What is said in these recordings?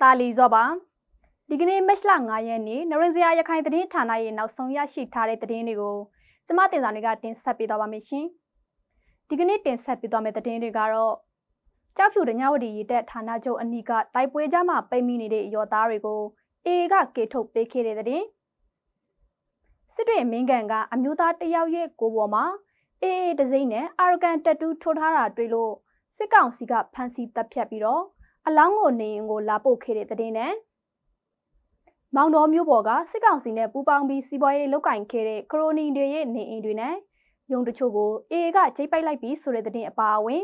တာလီဇော့ပါဒီကနေ့မက်လ9ရက်နေ့နရင်စရာရခိုင်သတင်းဌာနရဲ့နောက်ဆုံးရရှိထားတဲ့သတင်းတွေကိုကျမတင်စာတွေကတင်ဆက်ပေးသွားပါမယ်ရှင်ဒီကနေ့တင်ဆက်ပေးသွားမယ့်သတင်းတွေကတော့ကြောက်ဖြူတညဝတီရေတက်ဌာနချုပ်အနီးကတိုက်ပွဲကြမှာပိတ်မိနေတဲ့ရောသားတွေကိုအေကကေထုတ်ပေးခဲ့တဲ့သတင်းစစ်တွေမင်းကန်ကအမျိုးသားတယောက်ရဲ့ကိုပေါ်မှာအေအေဒစိမ့်နဲ့အာရကန်တက်တူးထိုးထားတာတွေ့လို့စစ်ကောင်စီကဖမ်းဆီးတပ်ဖြတ်ပြီးတော့ အလောင်းကိုနေရင်ကိုလာပို့ခဲ့တဲ့တဲ့နဲ့မောင်တော်မျိုးပေါ်ကစစ်ကောင်စီနဲ့ပူးပေါင်းပြီးစီးပွားရေးလုပ်ကင်ခဲ့တဲ့ခရိုနီတွေရဲ့နေအိမ်တွေနဲ့ရုံတချို့ကိုအေအေကချိတ်ပိုက်လိုက်ပြီးဆိုတဲ့တဲ့အပါအဝင်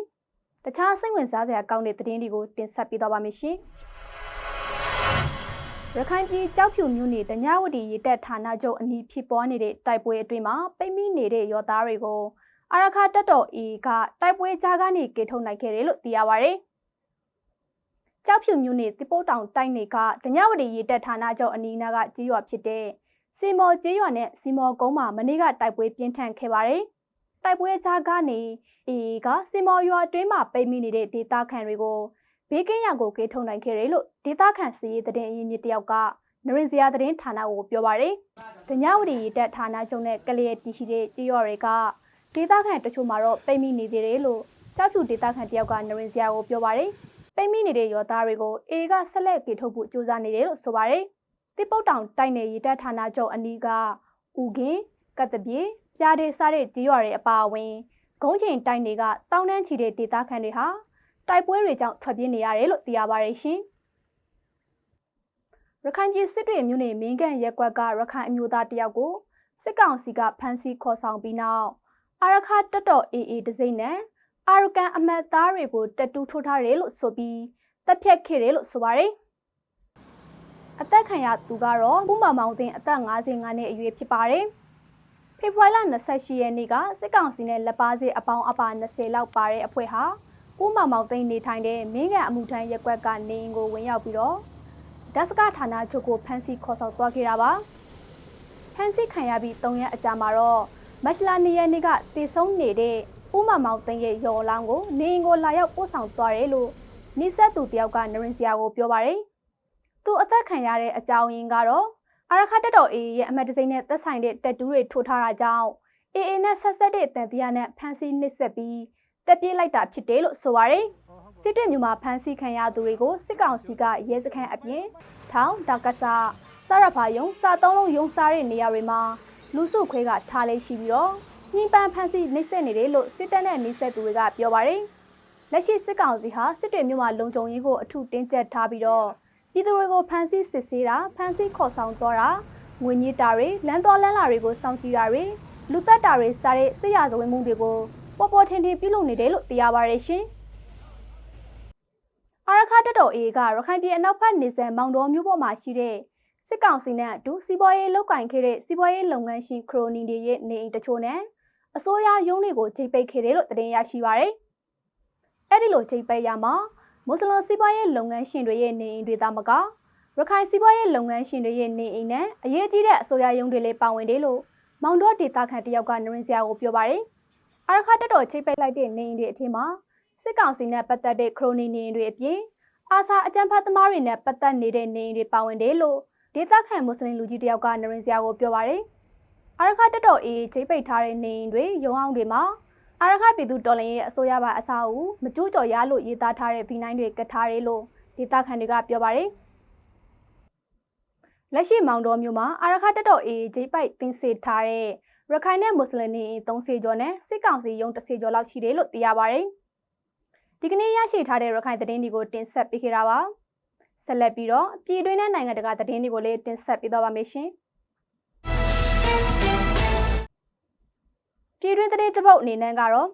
တခြားစိတ်ဝင်စားစရာကောင်းတဲ့သတင်းတွေကိုတင်ဆက်ပေးသွားပါမယ်ရှင်ရခိုင်ပြည်ကြောက်ဖြူမြို့နယ်တညဝတီရေတက်ဌာနချုပ်အနီးဖြစ်ပေါ်နေတဲ့တိုက်ပွဲအတွင်းမှာပိတ်မိနေတဲ့ရောသားတွေကိုအာရခတက်တော်အေကတိုက်ပွဲကြားကနေကေထုတ်နိုင်ခဲ့တယ်လို့သိရပါဗျ။ ကြောက်ဖြူမြို့နယ်တိပုတ်တောင်တိုက်နယ်ကဒညဝတီရေတက်ဌာနချုပ်အနီးနားကကြေးရွာဖြစ်တဲ့စီမော်ကြေးရွာနဲ့စီမော်ကုန်းမှာမနေ့ကတိုက်ပွဲပြင်းထန်ခဲ့ပါတယ်။တိုက်ပွဲကြားကနေအေကစီမော်ရွာအတွင်းမှာပိတ်မိနေတဲ့ဒေသခံတွေကိုဘေးကင်းရကိုကေထုတ်နိုင်ခဲ့တယ်လို့ဒေသခံစီရေးသတင်းအရင်းမြစ်တယောက်ကနရင်စရာသတင်းဌာနကိုပြောပါတယ်။ဒညဝတီရေတက်ဌာနချုပ်နဲ့ကလျက်တည်ရှိတဲ့ကြေးရွာတွေကဒေသခံတချို့မှာတော့ပိတ်မိနေသေးတယ်လို့ကြောက်ဖြူဒေသခံတယောက်ကနရင်စရာကိုပြောပါတယ်။ ပိတ်မိနေတဲ့ရောသားတွေကိုအေကဆက်လက်ကေထုတ်ဖို့ကြိုးစားနေတယ်လို့ဆိုပါတယ်။တိပုတ်တောင်တိုက်နယ်ရေတပ်ဌာနချုပ်အနီးကဥကင်ကတပြေပြားတဲ့စားတဲ့ကြီးရွာတွေအပါအဝင်ဂုံးချိန်တိုက်တွေကတောင်းတန်းချီတဲ့ဒေသခံတွေဟာတိုက်ပွဲတွေကြောင့်ထွက်ပြေးနေရတယ်လို့သိရပါတယ်ရှင်။ရခိုင်ပြည်စစ်တွေမြို့နယ်မင်းကန်ရက်ကွက်ကရခိုင်အမျိုးသားတယောက်ကိုစစ်ကောင်စီကဖမ်းဆီးခေါ်ဆောင်ပြီးနောက်အာရခတက်တော်အေအေဒစိမ့်နဲ့ အာရကန်အမတ်သားတွေကိုတက်တူးထိုးထားတယ်လို့ဆိုပြီးတက်ဖြတ်ခဲ့တယ်လို့ဆိုပါတယ်။အသက်ခံရသူကတော့ဥမမောင်တင်အသက်55နှစ်အရွယ်ဖြစ်ပါတယ်။ဖေဖော်ဝါရီလ28ရက်နေ့ကစစ်ကောင်စီနဲ့လက်ပါစီအပေါင်းအပါ20လောက်ပါတဲ့အဖွဲ့ဟာဥမမောင်သိန်းနေထိုင်တဲ့မင်းကန်အမှုထမ်းရက်ကွက်ကနေအိမ်ကိုဝင်ရောက်ပြီးတော့ဒတ်စကဌာနချုပ်ကိုဖမ်းဆီးခေါ်ဆောင်သွားခဲ့တာပါ။ဖမ်းဆီးခံရပြီး3ရက်အကြာမှာတော့မက်လာနေရက်နေ့ကတည်ဆုံးနေတဲ့ ဦးမမောင်သိန်းရဲ့ရော်လောင်းကိုနေအိမ်ကိုလာရောက်ပို့ဆောင်သွားတယ်လို့နိဆက်သူတယောက်ကနရင်စရာကိုပြောပါတယ်။သူအသက်ခံရတဲ့အကြောင်းရင်းကတော့အာရခတက်တော်အေးရဲ့အမတ်တစိမ့်နဲ့သက်ဆိုင်တဲ့တက်တူးတွေထိုးထားတာကြောင့်အေးအေးနဲ့ဆက်ဆက်တဲ့တန်တရားနဲ့ဖမ်းဆီးနှိပ်စက်ပြီးတက်ပြေးလိုက်တာဖြစ်တယ်လို့ဆိုပါတယ်။စစ်တပ်မျိုးမှာဖမ်းဆီးခံရသူတွေကိုစစ်ကောင်စီကရဲစခန်းအပြင်ထောင်တောက်ကဆာစရဖာယုံစာသုံးလုံးယုံစားတဲ့နေရာတွေမှာလူစုခွဲကထားလေးရှိပြီးတော့ ညှဉ်းပန်းဖမ်းဆီးနှိပ်စက်နေတယ်လို့စစ်တပ်နဲ့နှိပ်စက်သူတွေကပြောပါတယ်။လက်ရှိစစ်ကောင်စီဟာစစ်တွေမြို့မှာလုံခြုံရေးကိုအထူးတင်းကျပ်ထားပြီးတော့ပြည်သူတွေကိုဖမ်းဆီးစစ်ဆေးတာဖမ်းဆီးခေါ်ဆောင်သွားတာငွေညစ်တာတွေလမ်းတော်လမ်းလာတွေကိုစောင့်ကြည့်တာတွေလူသက်တာတွေစားတဲ့စစ်ရာဇဝတ်မှုတွေကိုပေါ်ပေါ်ထင်ထင်ပြုလုပ်နေတယ်လို့သိရပါတယ်ရှင်။အာရခတက်တော်အေးကရခိုင်ပြည်အနောက်ဘက်နေဆန်မောင်တော်မြို့ပေါ်မှာရှိတဲ့စစ်ကောင်စီနဲ့အတူစီးပွားရေးလုပ်ကင်ခဲ့တဲ့စီးပွားရေးလုပ်ငန်းရှင်ခရိုနီတွေရဲ့နေအိမ်တချို့နဲ့ အစိုးရရုံးတွေကိုချိန်ပိတ်ခဲ့တယ်လို့သတင်းရရှိပါရယ်။အဲ့ဒီလိုချိန်ပိတ်ရမှာမွတ်စလင်စီးပွားရေးလုပ်ငန်းရှင်တွေရဲ့နေအိမ်တွေသားမကရခိုင်စီးပွားရေးလုပ်ငန်းရှင်တွေရဲ့နေအိမ်နဲ့အရေးကြီးတဲ့အစိုးရရုံးတွေလည်းပါဝင်တယ်လို့မောင်တော်ဒေတာခန်တယောက်ကနရင်စရာကိုပြောပါရယ်။အာရခတက်တော်ချိန်ပိတ်လိုက်တဲ့နေအိမ်တွေအထင်မှာစစ်ကောင်စီနဲ့ပတ်သက်တဲ့ခရိုနီနေအိမ်တွေအပြင်အာစာအကြံဖတ်သမားတွေနဲ့ပတ်သက်နေတဲ့နေအိမ်တွေပါဝင်တယ်လို့ဒေသခံမွတ်စလင်လူကြီးတယောက်ကနရင်စရာကိုပြောပါရယ်။ အာရခတက်တော်အေးချိတ်ပိတ်ထားတဲ့နေအိမ်တွေရုံအောင်တွေမှာအာရခပြည်သူတော်လှန်ရေးအစိုးရပါအစားအုပ်မကြိုးကြော်ရလို့ရေးသားထားတဲ့ဗီနိုင်းတွေကတ်ထားတယ်လို့ဒေသခံတွေကပြောပါတယ်လက်ရှိမောင်တော်မျိုးမှာအာရခတက်တော်အေးချိတ်ပိတ်တင်စေထားတဲ့ရခိုင်နဲ့မွတ်စလင်နေ30ကျော်နဲ့စစ်ကောင်စီရုံး30ကျော်လောက်ရှိတယ်လို့သိရပါတယ်ဒီကနေ့ရရှိထားတဲ့ရခိုင်သတင်းတွေကိုတင်ဆက်ပေးခဲ့တာပါဆက်လက်ပြီးတော့ပြည်တွင်းနဲ့နိုင်ငံတကာသတင်းတွေကိုလည်းတင်ဆက်ပေးသွားပါမယ်ရှင် ပြည်တွင်းသတင်းတပုတ်အနေနဲ့ကတော့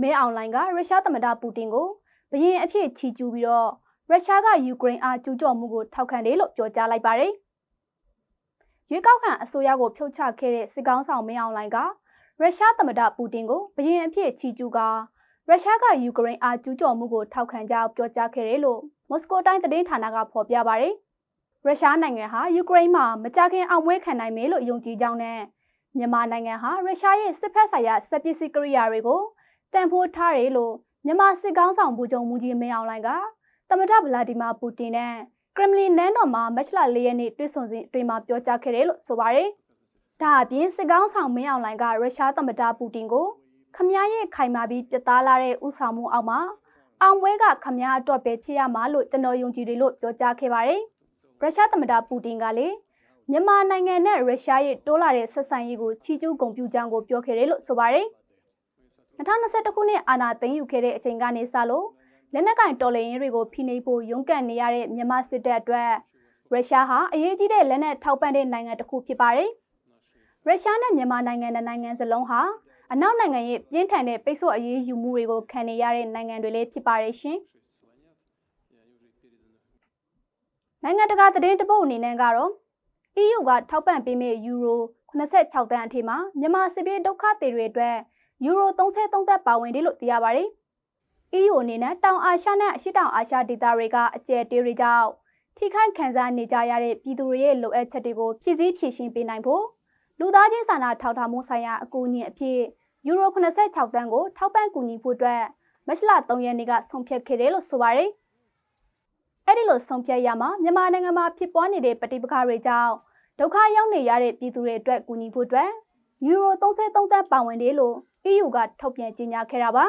မဲအွန်လိုင်းကရုရှားသမ္မတပူတင်ကိုဘရင်အဖြစ်ချီကျူးပြီးတော့ရုရှားကယူကရိန်းအားကျူးကျော်မှုကိုထောက်ခံတယ်လို့ပြောကြားလိုက်ပါတယ်။ရွေးကောက်ခံအစိုးရကိုဖြုတ်ချခဲ့တဲ့စစ်ကောင်းဆောင်မဲအွန်လိုင်းကရုရှားသမ္မတပူတင်ကိုဘရင်အဖြစ်ချီကျူးကရုရှားကယူကရိန်းအားကျူးကျော်မှုကိုထောက်ခံကြောင်းပြောကြားခဲ့တယ်လို့မော်စကိုတိုင်းသတင်းဌာနကဖော်ပြပါတယ်။ ရုရှားနိုင်ငံဟာယူကရိန်းမှာမကြခင်အောင်ပွဲခံနိုင်မယ်လို့ယုံကြည်ကြောင်းနဲ့မြန်မာနိုင်ငံဟာရုရှားရဲ့စစ်ဖက်ဆိုင်ရာစက်ပစ္စည်းကိရိယာတွေကိုတန်ဖိုးထားတယ်လို့မြန်မာစစ်ကောင်းဆောင်ဗိုလ်ချုပ်မူကြီးမင်းအောင်လှိုင်ကသမ္မတဗလာဒီမာပူတင်နဲ့ကရမလင်နန်းတော်မှာမက်ချလာ၄ရက်နေ့တွေ့ဆုံစဉ်အတွင်းမှာပြောကြားခဲ့တယ်လို့ဆိုပါတယ်။ဒါအပြင်စစ်ကောင်းဆောင်မင်းအောင်လှိုင်ကရုရှားသမ္မတပူတင်ကိုခမည်းရဲ့ခိုင်မာပြီးပြတ်သားလာတဲ့ဥဆောင်မှုအောက်မှာအောင်ပွဲကခမည်းအတွက်ပဲဖြစ်ရမှာလို့ကျွန်တော်ယုံကြည်တယ်လို့ပြောကြားခဲ့ပါတယ်။ ရုရှားသမ္မတပူတင်ကလည်းမြန်မာနိုင်ငံနဲ့ရုရှားရဲ့တိုးလာတဲ့ဆက်ဆံရေးကိုချီးကျူးဂုဏ်ပြုကြောင်းကိုပြောခဲ့တယ်လို့ဆိုပါတယ်။2021ခုနှစ်အာဏာသိမ်းယူခဲ့တဲ့အချိန်ကနေစလို့လက်နက်ကင်တော်လှန်ရေးတွေကိုဖိနှိပ်ဖို့ရုန်းကန်နေရတဲ့မြန်မာစစ်တပ်အတွက်ရုရှားဟာအရေးကြီးတဲ့လက်နက်ထောက်ပံ့တဲ့နိုင်ငံတစ်ခုဖြစ်ပါတယ်။ရုရှားနဲ့မြန်မာနိုင်ငံတဲ့နိုင်ငံစလုံးဟာအနောက်နိုင်ငံရဲ့ပြင်းထန်တဲ့ပိတ်ဆို့အရေးယူမှုတွေကိုခံနေရတဲ့နိုင်ငံတွေလည်းဖြစ်ပါတယ်ရှင်။ နိုင်ငံတကာသတင်းတပုတ်အနေနဲ့ကတော့ EU ကထောက်ပံ့ပေးမယ့်ယူရို86တန်းအထိမှာမြန်မာစစ်ပြေးဒုက္ခသည်တွေအတွက်ယူရို33သက်ပါဝင်တယ်လို့သိရပါတယ်။ EU အနေနဲ့တောင်အာရှနဲ့အရှေ့တောင်အာရှဒေသတွေကအကျယ်တေးတွေကြောင့်ထိခိုက်ခံစားနေကြရတဲ့ပြည်သူတွေရဲ့လိုအပ်ချက်တွေကိုဖြည့်ဆည်းဖြည့်ရှင်းပေးနိုင်ဖို့လူသားချင်းစာနာထောက်ထားမှုဆိုင်ရာအကူအညီအဖြစ်ယူရို86တန်းကိုထောက်ပံ့ကူညီဖို့အတွက်မတ်လ3ရက်နေ့ကဆုံးဖြတ်ခဲ့တယ်လို့ဆိုပါတယ်။ အဲ့ဒီလိုဆုံးဖြတ်ရမှာမြန်မာနိုင်ငံမှာဖြစ်ပွားနေတဲ့ပဋိပက္ခတွေကြောင့်ဒုက္ခရောက်နေရတဲ့ပြည်သူတွေအတွက်ကူညီဖို့အတွက်ယူရို33သန်းပါဝင်တယ်လို့ EU ကထုတ်ပြန်ကြေညာခဲ့တာပါ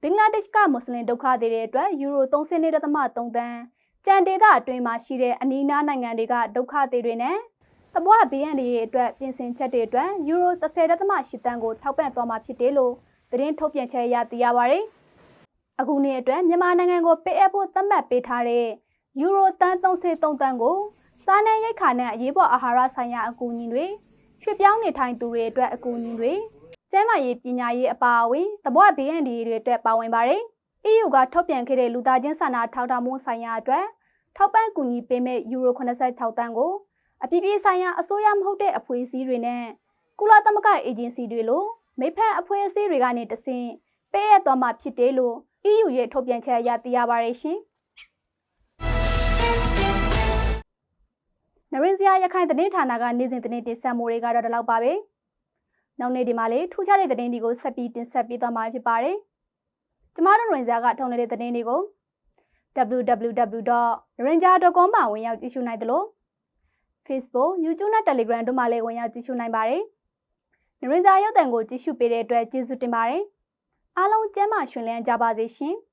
ဘင်္ဂလားဒေ့ရှ်ကမွတ်စလင်ဒုက္ခသည်တွေအတွက်ယူရို30.3သန်းကြံဒေသအတွင်းမှာရှိတဲ့အနီးနားနိုင်ငံတွေကဒုက္ခသည်တွေနဲ့သဘောဘေးရန်တွေအတွက်ပြင်ဆင်ချက်တွေအတွက်ယူရို30.8တန်းကိုထောက်ပံ့သွားမှာဖြစ်တယ်လို့သတင်းထုတ်ပြန်ချက်အရသိရပါတယ်။ အခုနှစ်အတွက်မြန်မာနိုင်ငံကိုပေးအပ်ဖို့သတ်မှတ်ပေးထားတဲ့ယူရိုတန်း33တန်းကိုစားနပ်ရိက္ခာနဲ့အရေးပေါ်အာဟာရဆိုင်ရာအကူအညီတွေရွှေ့ပြောင်းနေထိုင်သူတွေအတွက်အကူအညီတွေကျန်းမာရေးပညာရေးအပါအဝင်သဘောဘေးအန္တရာယ်တွေအတွက်ပါဝင်ပါတယ်။ EU ကထုတ်ပြန်ခဲ့တဲ့လူသားချင်းစာနာထောက်ထားမှုဆိုင်ရာအတွက်ထောက်ပံ့ကူညီပေးမဲ့ယူရို86တန်းကိုအပြည်ပြည်ဆိုင်ရာအစိုးရမဟုတ်တဲ့အဖွဲ့အစည်းတွေနဲ့ကုလသမဂ္ဂအေဂျင်စီတွေလိုမိဖက်အဖွဲ့အစည်းတွေကနေတဆင့်ပေးအပ်သွားမှာဖြစ်တယ်လို့ EU ရဲ့ထုတ်ပြန်ချက်အရသိရပါတယ်ရှင်။နရင်စရာရခိုင်သတင်းဌာနကနေ့စဉ်သတင်းတင်ဆက်မှုတွေကတော့ဒီလောက်ပါပဲ။နောက်နေ့ဒီမှာလေးထူးခြားတဲ့သတင်းတွေကိုဆက်ပြီးတင်ဆက်ပေးသွားမှာဖြစ်ပါတယ်။ကျမတို့နရင်စရာကထုံနေတဲ့သတင်းတွေကို www.ranger.com မှာဝင်ရောက်ကြည့်ရှုနိုင်တယ်လို့ Facebook, YouTube နဲ့ Telegram တို့မှာလည်းဝင်ရောက်ကြည့်ရှုနိုင်ပါတယ်။နရင်စရာရုပ်သံကိုကြည့်ရှုပေးတဲ့အတွက်ကျေးဇူးတင်ပါတယ်။ အားလုံးကျမ်းမာရှင်လန်းကြပါစေရှင်။